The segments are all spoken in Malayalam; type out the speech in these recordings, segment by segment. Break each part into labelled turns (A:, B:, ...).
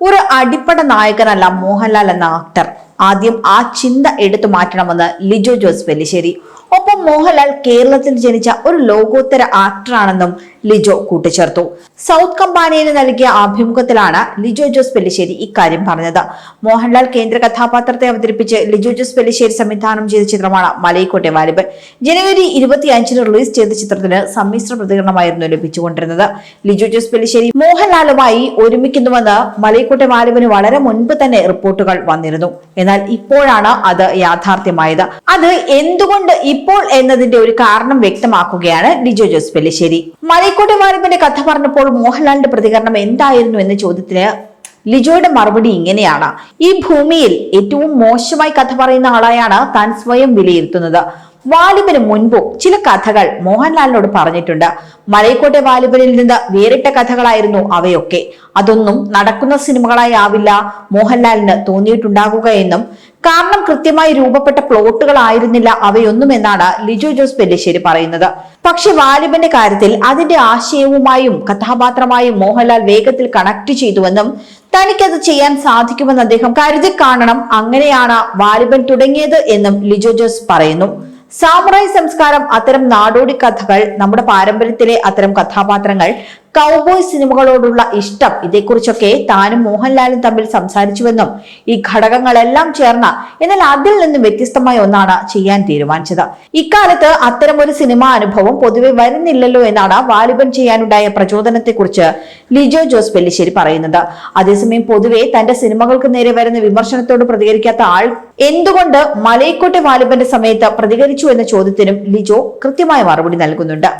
A: ഒരു അടിപ്പട നായകനല്ല മോഹൻലാൽ എന്ന ആക്ടർ ആദ്യം ആ ചിന്ത എടുത്തു മാറ്റണമെന്ന് ലിജോ ജോസ് പെല്ലിശ്ശേരി ഒപ്പം മോഹൻലാൽ കേരളത്തിൽ ജനിച്ച ഒരു ലോകോത്തര ആക്ടറാണെന്നും ലിജോ കൂട്ടിച്ചേർത്തു. സൗത്ത് കമ്പാനിയിൽ നൽകിയ അഭിമുഖത്തിലാണ് ലിജോ ജോസ് പെല്ലിശ്ശേരി ഇക്കാര്യം പറഞ്ഞത്. മോഹൻലാൽ കേന്ദ്ര കഥാപാത്രത്തെ അവതരിപ്പിച്ച് ലിജോ ജോസ് പെല്ലിശ്ശേരി സംവിധാനം ചെയ്ത ചിത്രമാണ് മലയിക്കോട്ടെ വാലിബൻ ജനുവരി ഇരുപത്തിയഞ്ചിന് റിലീസ് ചെയ്ത ചിത്രത്തിന് സമ്മിശ്ര പ്രതികരണമായിരുന്നു ലഭിച്ചുകൊണ്ടിരുന്നത്. ലിജോ ജോസ് പെല്ലിശ്ശേരി മോഹൻലാലുമായി ഒരുമിക്കുന്നുവെന്ന് മലയിക്കോട്ടെ വാലിബന് വളരെ മുൻപ് തന്നെ റിപ്പോർട്ടുകൾ വന്നിരുന്നു. എന്നാൽ ഇപ്പോഴാണ് അത് യാഥാർത്ഥ്യമായത്. അത് എന്തുകൊണ്ട് ഇപ്പോൾ എന്നതിന്റെ ഒരു കാരണം വ്യക്തമാക്കുകയാണ് ലിജോ ജോസ് പെല്ലിശ്ശേരി. മലയക്കോട്ടെ വാലിബന്റെ കഥ പറഞ്ഞപ്പോൾ മോഹൻലാലിന്റെ പ്രതികരണം എന്തായിരുന്നു എന്ന ചോദ്യത്തിന് ലിജോയുടെ മറുപടി ഇങ്ങനെയാണ്. ഈ ഭൂമിയിൽ ഏറ്റവും മോശമായി കഥ പറയുന്ന ആളായാണ് താൻ സ്വയം വിലയിരുത്തുന്നത്. വാലിബന് മുൻപും ചില കഥകൾ മോഹൻലാലിനോട് പറഞ്ഞിട്ടുണ്ട്. മലയക്കോട്ടെ വാലിബനിൽ നിന്ന് വേറിട്ട കഥകളായിരുന്നു അവയൊക്കെ. അതൊന്നും നടക്കുന്ന സിനിമകളായി ആവില്ല. മോഹൻലാലിന് തോന്നിയിട്ടുണ്ടാകുക എന്നും കാരണം കൃത്യമായി രൂപപ്പെട്ട പ്ലോട്ടുകൾ ആയിരുന്നില്ല അവയൊന്നും എന്നാണ് ലിജോ ജോസ് പെല്ലിശ്ശേരി പറയുന്നത്. പക്ഷെ വാലിബന്റെ കാര്യത്തിൽ അതിന്റെ ആശയവുമായും കഥാപാത്രമായും മോഹൻലാൽ വേഗത്തിൽ കണക്ട് ചെയ്തുവെന്നും തനിക്കത് ചെയ്യാൻ സാധിക്കുമെന്ന് അദ്ദേഹം കരുതി കാണണം അങ്ങനെയാണ് വാലിബൻ തുടങ്ങിയത് എന്നും ലിജോ ജോസ് പറയുന്നു. സാമുറായി സംസ്കാരം അത്തരം നാടോടി കഥകൾ നമ്മുടെ പാരമ്പര്യത്തിലെ അത്തരം കഥാപാത്രങ്ങൾ കൗബോയ് സിനിമകളോടുള്ള ഇഷ്ടം. ഇതേക്കുറിച്ചൊക്കെ താനും മോഹൻലാലും തമ്മിൽ സംസാരിച്ചുവെന്നും ഈ ഘടകങ്ങളെല്ലാം ചേർന്ന എന്നാൽ അതിൽ നിന്നും വ്യത്യസ്തമായ ഒന്നാണ് ചെയ്യാൻ തീരുമാനിച്ചത്. ഇക്കാലത്ത് അത്തരം ഒരു സിനിമാ അനുഭവം പൊതുവെ വരുന്നില്ലല്ലോ എന്നാണ് വാലിബൻ ചെയ്യാനുണ്ടായ പ്രചോദനത്തെക്കുറിച്ച് ലിജോ ജോസ് പെല്ലിശ്ശേരി പറയുന്നത്. അതേസമയം പൊതുവെ തന്റെ സിനിമകൾക്ക് നേരെ വരുന്ന വിമർശനത്തോട് പ്രതികരിക്കാത്ത ആൾ എന്തുകൊണ്ട് മലയക്കോട്ടെ വാലിബന്റെ സമയത്ത് പ്രതികരിച്ചു എന്ന ചോദ്യത്തിനും ലിജോ കൃത്യമായ മറുപടി നൽകുന്നുണ്ട്.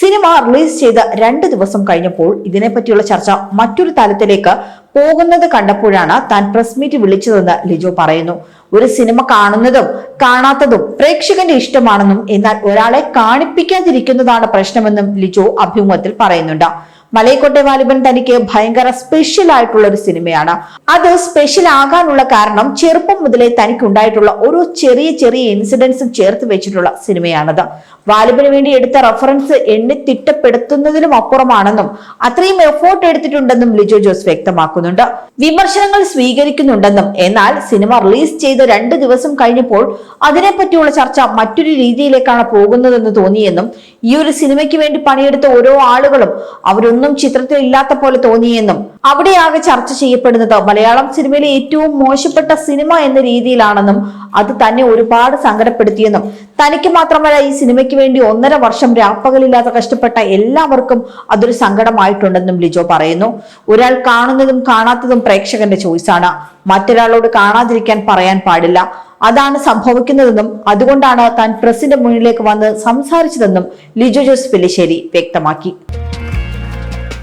A: സിനിമ റിലീസ് ചെയ്ത് രണ്ട് ദിവസം കഴിഞ്ഞപ്പോൾ ഇതിനെപ്പറ്റിയുള്ള ചർച്ച മറ്റൊരു തലത്തിലേക്ക് പോകുന്നത് കണ്ടപ്പോഴാണ് താൻ പ്രസ് മീറ്റ് വിളിച്ചതെന്ന് ലിജോ പറയുന്നു. ഒരു സിനിമ കാണുന്നതും കാണാത്തതും പ്രേക്ഷകന്റെ ഇഷ്ടമാണെന്നും എന്നാൽ ഒരാളെ കാണിപ്പിക്കാതിരിക്കുന്നതാണ് പ്രശ്നമെന്നും ലിജോ അഭിമുഖത്തിൽ പറയുന്നുണ്ട്. മലയക്കോട്ടെ വാലിബൻ തനിക്ക് ഭയങ്കര സ്പെഷ്യൽ ആയിട്ടുള്ള ഒരു സിനിമയാണ്. അത് സ്പെഷ്യൽ ആകാനുള്ള കാരണം ചെറുപ്പം മുതലേ തനിക്ക് ഉണ്ടായിട്ടുള്ള ഓരോ ചെറിയ ചെറിയ ഇൻസിഡൻസും ചേർത്ത് വെച്ചിട്ടുള്ള സിനിമയാണത്. വാലിബന് വേണ്ടി എടുത്ത റെഫറൻസ് എണ്ണി തിട്ടപ്പെടുത്തുന്നതിനും അപ്പുറമാണെന്നും അത്രയും എഫോർട്ട് എടുത്തിട്ടുണ്ടെന്നും ലിജോ ജോസ് വ്യക്തമാക്കുന്നുണ്ട്. വിമർശനങ്ങൾ സ്വീകരിക്കുന്നുണ്ടെന്നും എന്നാൽ സിനിമ റിലീസ് ചെയ്ത് രണ്ട് ദിവസം കഴിഞ്ഞപ്പോൾ അതിനെപ്പറ്റിയുള്ള ചർച്ച മറ്റൊരു രീതിയിലേക്കാണ് പോകുന്നതെന്ന് തോന്നിയെന്നും ഈ ഒരു സിനിമയ്ക്ക് വേണ്ടി പണിയെടുത്ത ഓരോ ആളുകളും അവരൊന്നും ചിത്രത്തിൽ ഇല്ലാത്ത പോലെ തോന്നിയെന്നും അവിടെയാകെ ചർച്ച ചെയ്യപ്പെടുന്നത് മലയാളം സിനിമയിലെ ഏറ്റവും മോശപ്പെട്ട സിനിമ എന്ന രീതിയിലാണെന്നും അത് തന്നെ ഒരുപാട് സങ്കടപ്പെടുത്തിയെന്നും തനിക്ക് മാത്രമല്ല ഈ സിനിമയ്ക്ക് വേണ്ടി ഒന്നര വർഷം രാപ്പകലില്ലാതെ കഷ്ടപ്പെട്ട എല്ലാവർക്കും അതൊരു സങ്കടമായിട്ടുണ്ടെന്നും ലിജോ പറയുന്നു. ഒരാൾ കാണുന്നതും കാണാത്തതും പ്രേക്ഷകന്റെ ചോയ്സാണ് മറ്റൊരാളോട് കാണാതിരിക്കാൻ പറയാൻ പാടില്ല. അതാണ് സംഭവിക്കുന്നതെന്നും അതുകൊണ്ടാണ് താൻ പ്രസിന്റെ മുന്നിലേക്ക് വന്ന് സംസാരിച്ചതെന്നും ലിജോ ജോസ് പെല്ലിശ്ശേരി വ്യക്തമാക്കി.